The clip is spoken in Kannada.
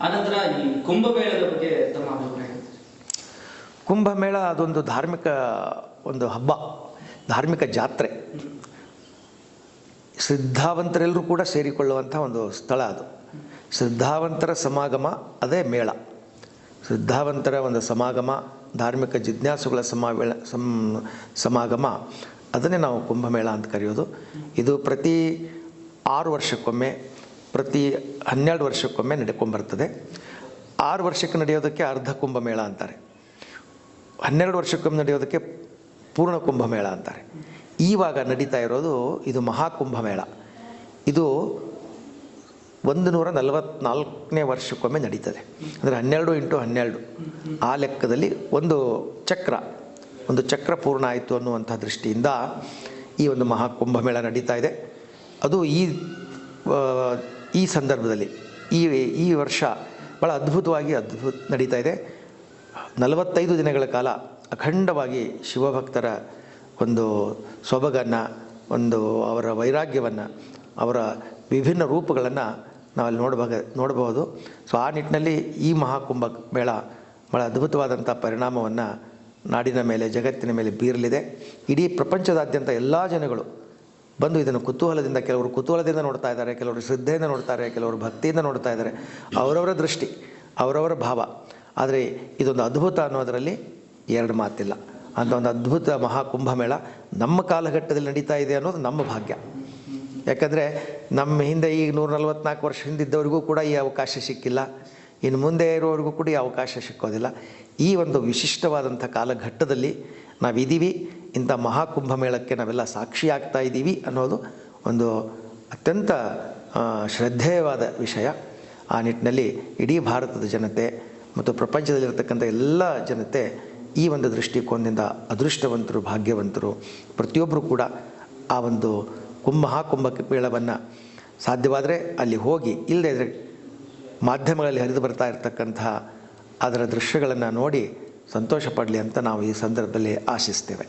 ಆನಂತರ ಈ ಕುಂಭಮೇಳದ ಬಗ್ಗೆ ತಮ್ಮ ಅಭಿಪ್ರಾಯ ಕುಂಭಮೇಳ ಅದೊಂದು ಧಾರ್ಮಿಕ ಒಂದು ಹಬ್ಬ, ಧಾರ್ಮಿಕ ಜಾತ್ರೆ. ಸಿದ್ಧಾವಂತರೆಲ್ಲರೂ ಕೂಡ ಸೇರಿಕೊಳ್ಳುವಂಥ ಒಂದು ಸ್ಥಳ ಅದು. ಸಿದ್ಧಾವಂತರ ಸಮಾಗಮ, ಅದೇ ಮೇಳ. ಸಿದ್ಧಾವಂತರ ಒಂದು ಸಮಾಗಮ, ಧಾರ್ಮಿಕ ಜಿಜ್ಞಾಸುಗಳ ಸಮಾವೇಳ, ಸಮ್, ಸಮಾಗಮ, ಅದನ್ನೇ ನಾವು ಕುಂಭಮೇಳ ಅಂತ ಕರೆಯೋದು. ಇದು ಪ್ರತಿ ಆರು ವರ್ಷಕ್ಕೊಮ್ಮೆ ಪ್ರತಿ ಹನ್ನೆರಡು ವರ್ಷಕ್ಕೊಮ್ಮೆ ನಡ್ಕೊಂಬರ್ತದೆ ಆರು ವರ್ಷಕ್ಕೆ ನಡೆಯೋದಕ್ಕೆ ಅರ್ಧ ಕುಂಭಮೇಳ ಅಂತಾರೆ. ಹನ್ನೆರಡು ವರ್ಷಕ್ಕೊಮ್ಮೆ ನಡೆಯೋದಕ್ಕೆ ಪೂರ್ಣ ಕುಂಭಮೇಳ ಅಂತಾರೆ. ಈವಾಗ ನಡೀತಾ ಇರೋದು ಇದು ಮಹಾಕುಂಭಮೇಳ ಇದು ಒಂದು ನೂರ ನಲವತ್ತ್ನಾಲ್ಕನೇ ವರ್ಷಕ್ಕೊಮ್ಮೆ ನಡೀತದೆ. ಅಂದರೆ ಹನ್ನೆರಡು ಇಂಟು ಹನ್ನೆರಡು. ಆ ಲೆಕ್ಕದಲ್ಲಿ ಒಂದು ಚಕ್ರ ಒಂದು ಚಕ್ರ ಪೂರ್ಣ ಆಯಿತು ಅನ್ನುವಂಥ ದೃಷ್ಟಿಯಿಂದ ಈ ಒಂದು ಮಹಾಕುಂಭಮೇಳ ನಡೀತಾ ಇದೆ. ಅದು ಈ ಈ ಸಂದರ್ಭದಲ್ಲಿ, ಈ ಈ ವರ್ಷ ಭಾಳ ಅದ್ಭುತವಾಗಿ ಅದ್ಭುತ ನಡೀತಾ ಇದೆ. ನಲವತ್ತೈದು ದಿನಗಳ ಕಾಲ ಅಖಂಡವಾಗಿ ಶಿವಭಕ್ತರ ಒಂದು ಸೊಬಗನ್ನು, ಒಂದು ಅವರ ವೈರಾಗ್ಯವನ್ನು, ಅವರ ವಿಭಿನ್ನ ರೂಪಗಳನ್ನು ನಾವಲ್ಲಿ ನೋಡಬಹುದು ನೋಡಬಹುದು. ಸೊ ಆ ನಿಟ್ಟಿನಲ್ಲಿ ಈ ಮಹಾಕುಂಭ ಮೇಳ ಭಾಳ ಅದ್ಭುತವಾದಂಥ ಪರಿಣಾಮವನ್ನು ನಾಡಿನ ಮೇಲೆ, ಜಗತ್ತಿನ ಮೇಲೆ ಬೀರಲಿದೆ. ಇಡೀ ಪ್ರಪಂಚದಾದ್ಯಂತ ಎಲ್ಲ ಜನಗಳು ಬಂದು ಇದನ್ನು ಕುತೂಹಲದಿಂದ ಕೆಲವರು ಕುತೂಹಲದಿಂದ ನೋಡ್ತಾ ಇದ್ದಾರೆ, ಕೆಲವರು ಶ್ರದ್ಧೆಯಿಂದ ನೋಡ್ತಾರೆ ಕೆಲವರು ಭಕ್ತಿಯಿಂದ ನೋಡ್ತಾ ಇದ್ದಾರೆ. ಅವರವರ ದೃಷ್ಟಿ, ಅವರವರ ಭಾವ. ಆದರೆ ಇದೊಂದು ಅದ್ಭುತ ಅನ್ನೋದರಲ್ಲಿ ಎರಡು ಮಾತಿಲ್ಲ. ಅಂತ ಒಂದು ಅದ್ಭುತ ಮಹಾಕುಂಭಮೇಳ ನಮ್ಮ ಕಾಲಘಟ್ಟದಲ್ಲಿ ನಡೀತಾ ಇದೆ ಅನ್ನೋದು ನಮ್ಮ ಭಾಗ್ಯ. ಯಾಕಂದರೆ ನಮ್ಮ ಹಿಂದೆ ಈಗ ನೂರ ನಲ್ವತ್ನಾಲ್ಕು ವರ್ಷ ಹಿಂದಿದ್ದವರಿಗೂ ಕೂಡ ಈ ಅವಕಾಶ ಸಿಕ್ಕಿಲ್ಲ. ಇನ್ನು ಮುಂದೆ ಇರೋವರೆಗೂ ಕೂಡ ಈ ಅವಕಾಶ ಸಿಕ್ಕೋದಿಲ್ಲ. ಈ ಒಂದು ವಿಶಿಷ್ಟವಾದಂಥ ಕಾಲಘಟ್ಟದಲ್ಲಿ ನಾವಿದ್ದೀವಿ. ಇಂಥ ಮಹಾಕುಂಭಮೇಳಕ್ಕೆ ನಾವೆಲ್ಲ ಸಾಕ್ಷಿಯಾಗ್ತಾ ಇದ್ದೀವಿ ಅನ್ನೋದು ಒಂದು ಅತ್ಯಂತ ಶ್ರದ್ಧೇಯವಾದ ವಿಷಯ. ಆ ನಿಟ್ಟಿನಲ್ಲಿ ಇಡೀ ಭಾರತದ ಜನತೆ ಮತ್ತು ಪ್ರಪಂಚದಲ್ಲಿರ್ತಕ್ಕಂಥ ಎಲ್ಲ ಜನತೆ ಈ ಒಂದು ದೃಷ್ಟಿಕೋನದಿಂದ ಅದೃಷ್ಟವಂತರು, ಭಾಗ್ಯವಂತರು. ಪ್ರತಿಯೊಬ್ಬರು ಕೂಡ ಆ ಒಂದು ಕುಂಭ ಮೇಳವನ್ನು ಸಾಧ್ಯವಾದರೆ ಅಲ್ಲಿ ಹೋಗಿ ಇಲ್ಲದೇ ಇದ್ದರೆ ಮಾಧ್ಯಮಗಳಲ್ಲಿ ಹರಿದು ಬರ್ತಾ ಇರತಕ್ಕಂತಹ ಅದರ ದೃಶ್ಯಗಳನ್ನು ನೋಡಿ ಸಂತೋಷ ಪಡಲಿ ಅಂತ ನಾವು ಈ ಸಂದರ್ಭದಲ್ಲಿ ಆಶಿಸ್ತೇವೆ.